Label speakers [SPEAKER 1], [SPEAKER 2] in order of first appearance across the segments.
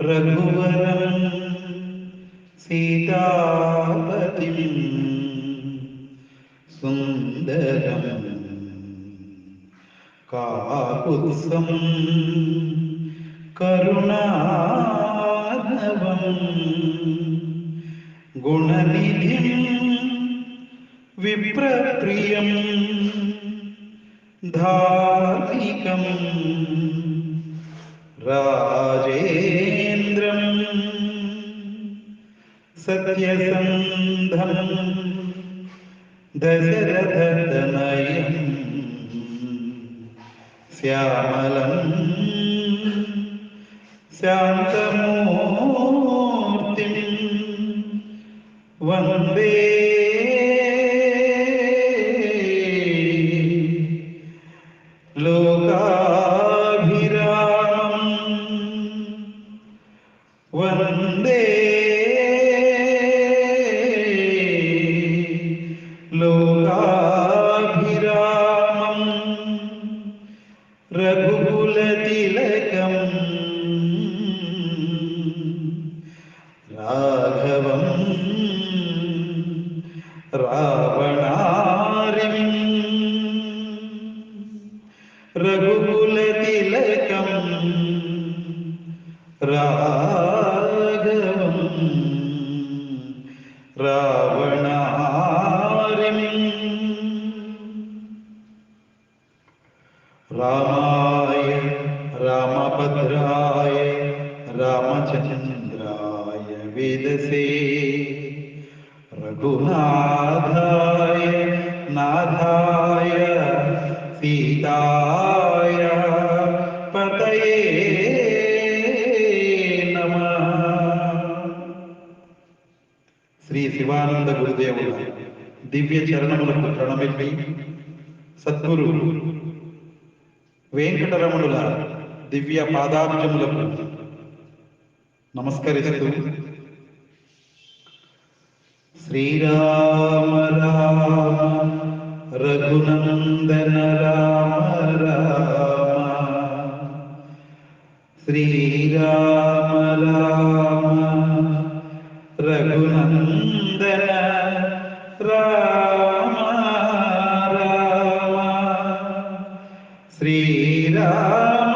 [SPEAKER 1] रघुवर सीतापति सुंदर काकुत्सं करुणाधवं गुणनिधिं विप्रिय धारिक राजे सत्यसन्धम्। दशरथतनयम्। श्यामलम्। शान्तमूर्तिम्। वंदे लोकाभिरामम्। रघुकुलतिलकम्। राघवम्। रावणारिम्। रघुकुलतिलकम्। राघवम्। रावण विदसे। रघुनाथाय नाथाय सीताय पतये नमः। శ్రీ శివానంద గురుదేవుడు దివ్య చరణములకు ప్రణమిల్లి సద్గురు వెంకటరమణుల దివ్య పాదాబ్జములకు నమస్కరిస్తూ ശ്രീരാമ രാമ രഘുനന്ദന രാമ രാമ. ശ്രീരാമ രാമ രഘുനന്ദന രാമ രാമ. ശ്രീരാമ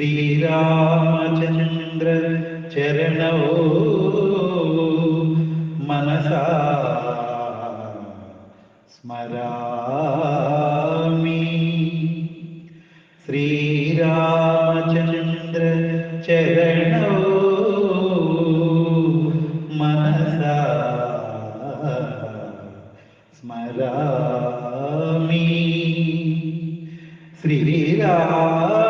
[SPEAKER 1] ശ്രീരാമചന്ദ്ര ചരണോ മനസാ സ്മരാമി. ശ്രീരാമചന്ദ്ര ചരണോ മനസാ സ്മരാമി. ശ്രീരാമ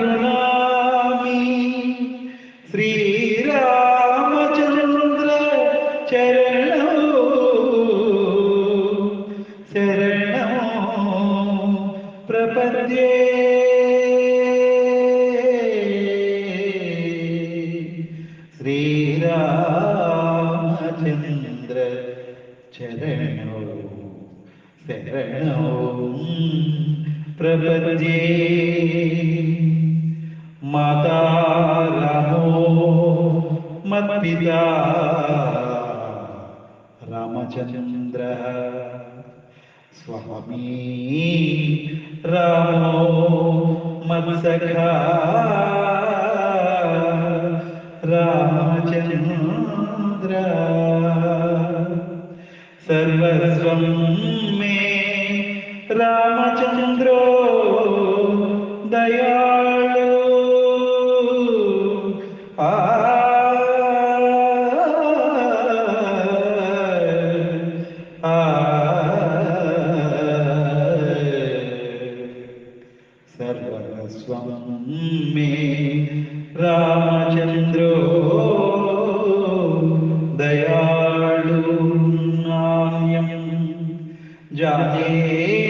[SPEAKER 1] मनसागृणामि श्रीरामचन्द्र चरणो शरणो प्रपद्ये ശ്രീരാമചന്ദ്ര ചരണോ ശരണോ प्रपद्ये माता रामो मत्पिता रामचन्द्रः स्वामी रामो मत्सखा। जाने